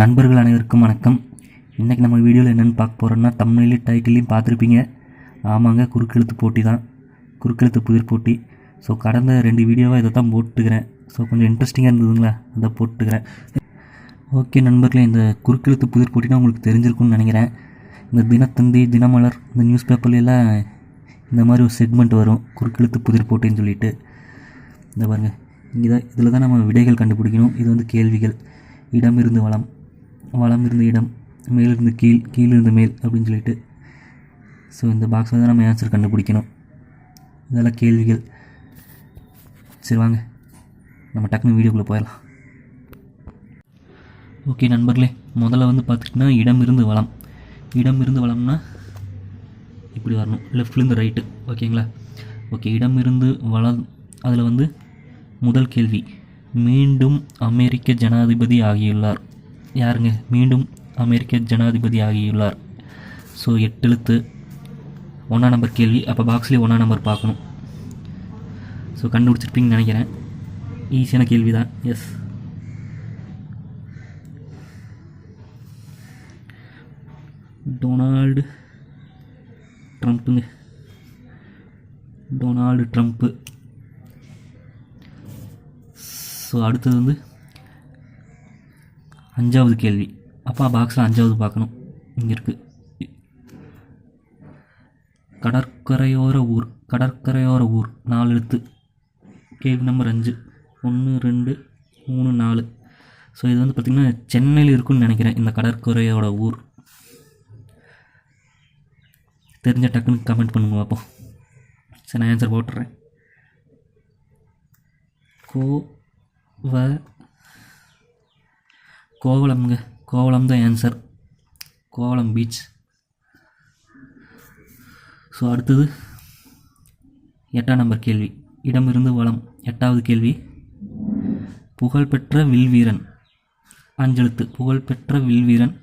நண்பர்கள் அனைவருக்கும் வணக்கம். இன்றைக்கி நம்ம வீடியோவில் என்னென்னு பார்க்க போகிறோம்னா தமிழ்லையும் டைட்டிலையும் பார்த்துருப்பீங்க. ஆமாங்க குறுக்கெழுத்து போட்டி தான். குறுக்கெழுத்து புதிர் போட்டி. ஸோ கடந்த ரெண்டு வீடியோவாக இதை தான் போட்டுக்கிறேன். ஸோ கொஞ்சம் இன்ட்ரெஸ்டிங்காக இருந்ததுங்களா? அதை போட்டுக்கிறேன். ஓகே நண்பர்களே இந்த குறுக்கெழுத்து புதிர் போட்டினா உங்களுக்கு தெரிஞ்சிருக்கும்னு நினைக்கிறேன். இந்த தினத்தந்தி தினமலர் இந்த நியூஸ் பேப்பர்லாம் இந்த மாதிரி ஒரு செக்மெண்ட் வரும். குறுக்கெழுத்து புதிர் போட்டின்னு சொல்லிட்டு. இந்த பாருங்கள் இங்கே தான் இதில் தான் நம்ம விடைகள் கண்டுபிடிக்கணும். இது வந்து கேள்விகள். இடமிருந்து வளம். வளம் இருந்த இடம் மேலிருந்து கீழ் கீழிருந்து மேல் அப்படின்னு சொல்லிட்டு. ஸோ இந்த பாக்ஸில் தான் நம்ம ஆன்சர் கண்டுபிடிக்கணும். இதெல்லாம் கேள்விகள். சரி வாங்க. நம்ம டக்குன்னு வீடியோக்குள்ளே போயிடலாம். ஓகே நண்பர்களே முதல்ல வந்து பார்த்துக்கிட்டிங்கன்னா இடம் இருந்து வளம் இடம் இருந்து வளம்னா இப்படி வரணும். லெஃப்ட்லேருந்து ரைட்டு ஓகேங்களா ஓகே இடம் இருந்து வளம் அதில் வந்து முதல் கேள்வி. மீண்டும் அமெரிக்க ஜனாதிபதி ஆகியுள்ளார். யாருங்க? மீண்டும் அமெரிக்க ஜனாதிபதி ஆகியுள்ளார் ஸோ எட்டு எழுத்து ஒன்றா நம்பர் கேள்வி. அப்போ பாக்ஸ்லேயே ஒன்றா நம்பர் பார்க்கணும். ஸோ கண்டுபிடிச்சிருப்பீங்கன்னு நினைக்கிறேன். ஈஸியான கேள்வி தான் yes Donald ட்ரம்ப்புங்க. Donald Trump. So அடுத்தது வந்து அஞ்சாவது கேள்வி. அப்பா பாக்ஸில் அஞ்சாவது பார்க்கணும். இங்கே இருக்குது கடற்கரையோர ஊர் கடற்கரையோர ஊர் நாலு எழுத்து. கேள்வி நம்பர் அஞ்சு. ஒன்று ரெண்டு மூணு நாலு. ஸோ இது வந்து பார்த்திங்கன்னா சென்னையில் இருக்குன்னு நினைக்கிறேன் இந்த கடற்கரையோட ஊர். தெரிஞ்ச டக்குன்னு கமெண்ட் பண்ணுங்க பார்ப்போம் சரி நான் ஆன்சர் போட்டுறேன். கோ வ கோவளம்ங்க கோவளம் தான் ஆன்சர் கோவளம் பீச் ஸோ அடுத்தது எட்டாம் நம்பர் கேள்வி. இடமிருந்து வளம். எட்டாவது கேள்வி. புகழ்பெற்ற வில்வீரன். அஞ்செழுத்து. புகழ்பெற்ற வில்வீரன்.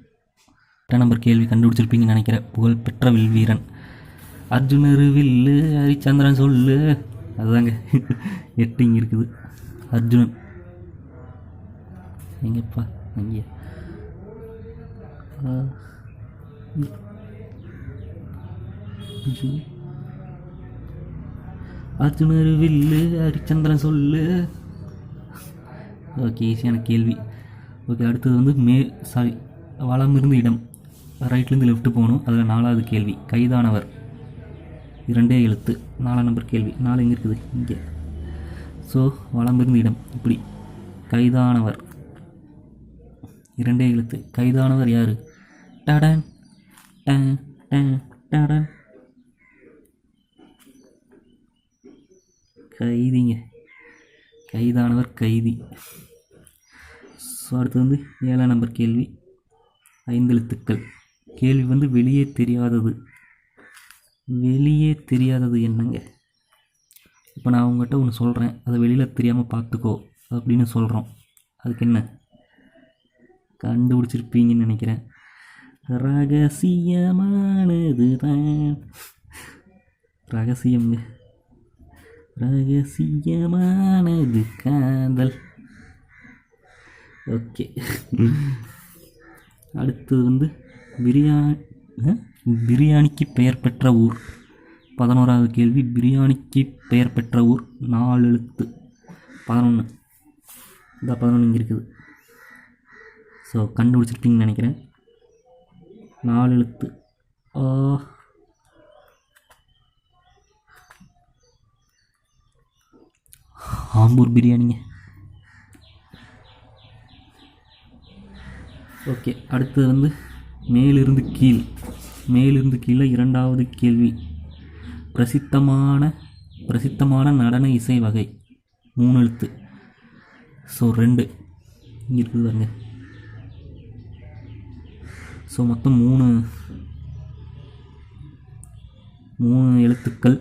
எட்டாம் நம்பர் கேள்வி கண்டுபிடிச்சிருப்பீங்கன்னு நினைக்கிறேன். புகழ்பெற்ற வில்வீரன். அர்ஜுனர் வில்லு ஹரிச்சந்திரன் சொல்லு. அதுதாங்க. எட்டு இங்கே இருக்குது. அர்ஜுனன். எங்கப்பா? அங்கே அர்ஜுனர் வில்லு ஹரிச்சந்திரன் சொல்லு ஓகே ஈஸியான கேள்வி ஓகே அடுத்தது வந்து மே சாரி வளம் இருந்து இடம் ரைட்லேருந்து லெஃப்ட்டு போகணும் அதில் நாலாவது கேள்வி கைதானவர் இரண்டே எழுத்து நாலாம் நம்பர் கேள்வி நாலு எங்கே இருக்குது இங்கே ஸோ வளம் இருந்து இடம் இப்படி கைதானவர் இரண்டே எழுத்து. கைதானவர் யார்? டடன். Done done டடன். கைதிங்க. கைதானவர் கைதி. ஸோ அடுத்து வந்து ஏழாம் நம்பர் கேள்வி. ஐந்து எழுத்துக்கள். கேள்வி வந்து வெளியே தெரியாதது. வெளியே தெரியாதது என்னங்க? இப்போ நான் உங்கள்கிட்ட ஒன்று சொல்கிறேன் அதை வெளியில் தெரியாமல் பார்த்துக்கோ அப்படின்னு சொல்கிறோம் அதுக்கு என்ன? கண்டுபிடிச்சிருப்பீங்கன்னு நினைக்கிறேன். ரகசியமானது தான் ரகசியம்ங்க. ரகசியமானது காதல். ஓகே. அடுத்தது வந்து பிரியாணி பிரியாணிக்கு பெயர் பெற்ற ஊர். பதினோராவது கேள்வி. பிரியாணிக்கு பெயர் பெற்ற ஊர். நாலு எழுத்து பதினொன்று இந்த பதினொன்று இங்கே இருக்குது. ஸோ கண்டுபிடிச்சிருப்பீங்கன்னு நினைக்கிறேன். நாலு எழுத்து. ஆ. ஆம்பூர் பிரியாணிங்க. ஓகே அடுத்தது வந்து மேலிருந்து கீழ். மேலிருந்து கீழே இரண்டாவது கேள்வி. பிரசித்தமான பிரசித்தமான நடன இசை வகை. மூணு எழுத்து. ஸோ ரெண்டு. இங்கே இருக்குது பாருங்க. ஸோ மொத்தம் மூணு மூணு எழுத்துக்கள்.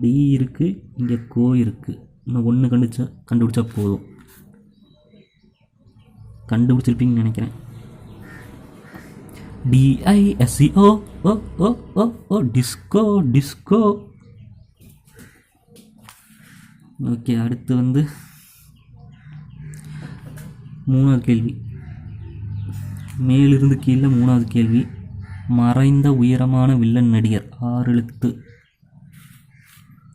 டி இருக்குது இங்கே கோ இருக்குது இன்னும் ஒன்று கண்டுச்சா கண்டுபிடிச்சா போதும். கண்டுபிடிச்சிருப்பீங்கன்னு நினைக்கிறேன். D I S C O O O O O disco disco okay அடுத்து வந்து மூணாவது கேள்வி. மேலிருந்து கீழே மூணாவது கேள்வி. மறைந்த உயரமான வில்லன் நடிகர் ஆறு எழுத்து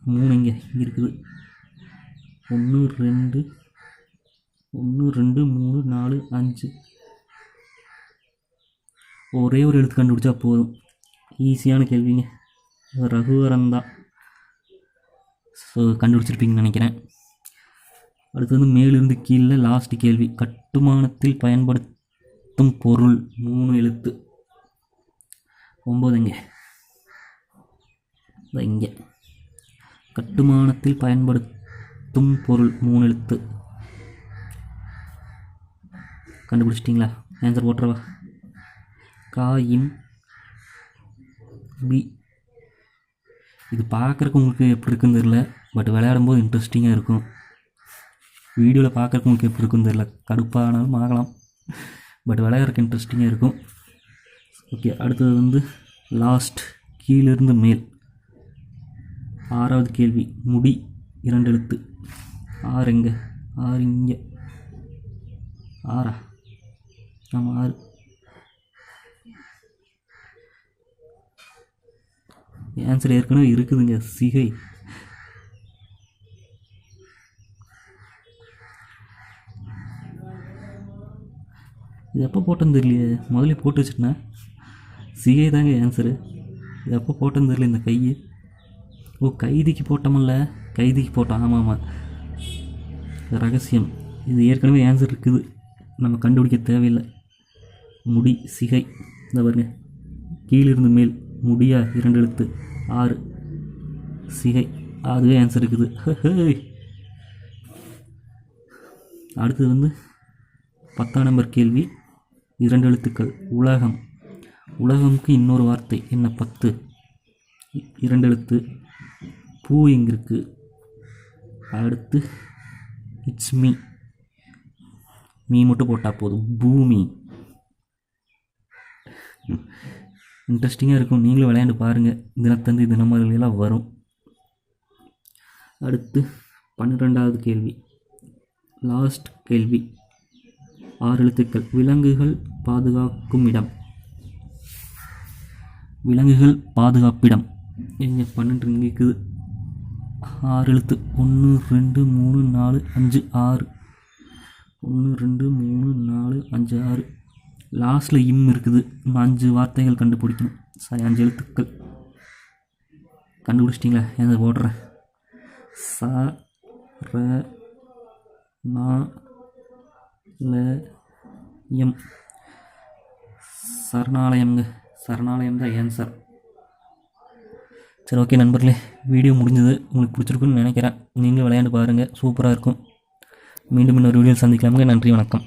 மூணு இங்கே இருக்குது. ஒன்று ரெண்டு ஒன்று ரெண்டு மூணு நாலு அஞ்சு. ஒரே ஒரு எழுத்து கண்டுபிடிச்சா போதும். ஈஸியான கேள்விங்க. ரகுவரன் தான். ஸோ கண்டுபிடிச்சிருப்பீங்கன்னு நினைக்கிறேன். அடுத்து வந்து மேலிருந்து கீழே லாஸ்ட் கேள்வி. கட்டுமானத்தில் பயன்படுத்தும் பொருள் மூணு எழுத்து. ஒம்பதுங்க இங்கே. இங்கே. கட்டுமானத்தில் பயன்படுத்தும் பொருள் மூணு எழுத்து. கண்டுபிடிச்சிட்டிங்களா? ஆன்சர் போட்டுறவா காயின் பி இது பார்க்குறக்கு உங்களுக்கு எப்படி இருக்குன்னு தெரில பட் விளையாடும்போது இன்ட்ரெஸ்டிங்காக இருக்கும். வீடியோவில் பார்க்குறக்கு உங்களுக்கு எப்படி இருக்குன்னு தெரில கடுப்பானாலும் ஆகலாம். பட் விளையாடுறக்கு இன்ட்ரெஸ்டிங்காக இருக்கும். ஓகே அடுத்தது வந்து லாஸ்ட் கீழிருந்து மேல். ஆறாவது கேள்வி முடி இரண்டு எழுத்து. ஆறு எங்கே? ஆறு இங்கே. ஆறா? ஆமாம் ஆறு. ஆன்சர் ஏற்கனவே இருக்குதுங்க சிகை. இது எப்போ போட்டேன்னு தெரியலையே. முதல்ல போட்டு வச்சுட்டேன். சிகை தாங்க ஆன்சரு இது எப்போ போட்டேன்னு தெரியல இந்த கை ஓ கைதிக்கு போட்டோமில்ல. கைதிக்கு போட்டோம். ஆமாம் ஆமாம் ரகசியம். இது ஏற்கனவே ஆன்சர் இருக்குது. நம்ம கண்டுபிடிக்க தேவையில்லை. முடி சிகை. இந்த பாருங்க. கீழிருந்து மேல். முடியா இரண்டு எழுத்து. ஆறு. சிகை. அதுவே ஆன்சர் இருக்குது. அடுத்தது வந்து பத்தாம் நம்பர் கேள்வி. இரண்டு எழுத்துக்கள். உலகம். உலகம்க்கு இன்னொரு வார்த்தை என்ன பத்து. இரண்டு எழுத்து. பூ எங்கே இருக்குது அடுத்து இட்ஸ் மீ மீ மட்டும் போட்டால் போதும். பூமி. இன்ட்ரெஸ்டிங்காக இருக்கும். நீங்களும் விளையாண்டு பாருங்கள் தினத்தந்தி தினமரல் எல்லாம் வரும். அடுத்து பன்னிரெண்டாவது கேள்வி. லாஸ்ட் கேள்வி. ஆறு எழுத்துக்கள் விலங்குகள் பாதுகாக்கும் இடம். விலங்குகள் பாதுகாப்பிடம். எங்க பன்னெண்டு இங்கே ஆறு எழுத்து ஒன்று ரெண்டு மூணு நாலு அஞ்சு ஆறு. ஒன்று ரெண்டு மூணு நாலு அஞ்சு ஆறு. லாஸ்ட்டில் இம் இருக்குது. இன்னும் அஞ்சு வார்த்தைகள் கண்டுபிடிக்கணும். சாரி அஞ்சு எழுத்துக்கள். கண்டுபிடிச்சிட்டிங்களா? எதை போடுறேன் ச ர நா இல்லை எம். சரணாலயம்ங்க. சரணாலயம் தான் ஏன்சர் சரி? ஓகே நண்பர்களே வீடியோ முடிஞ்சது. உங்களுக்கு பிடிச்சிருக்குன்னு நினைக்கிறேன். நீங்களும் விளையாண்டு பாருங்கள் சூப்பராக இருக்கும். மீண்டும் இன்னொரு வீடியோ சந்திக்கலாமுங்க. நன்றி வணக்கம்.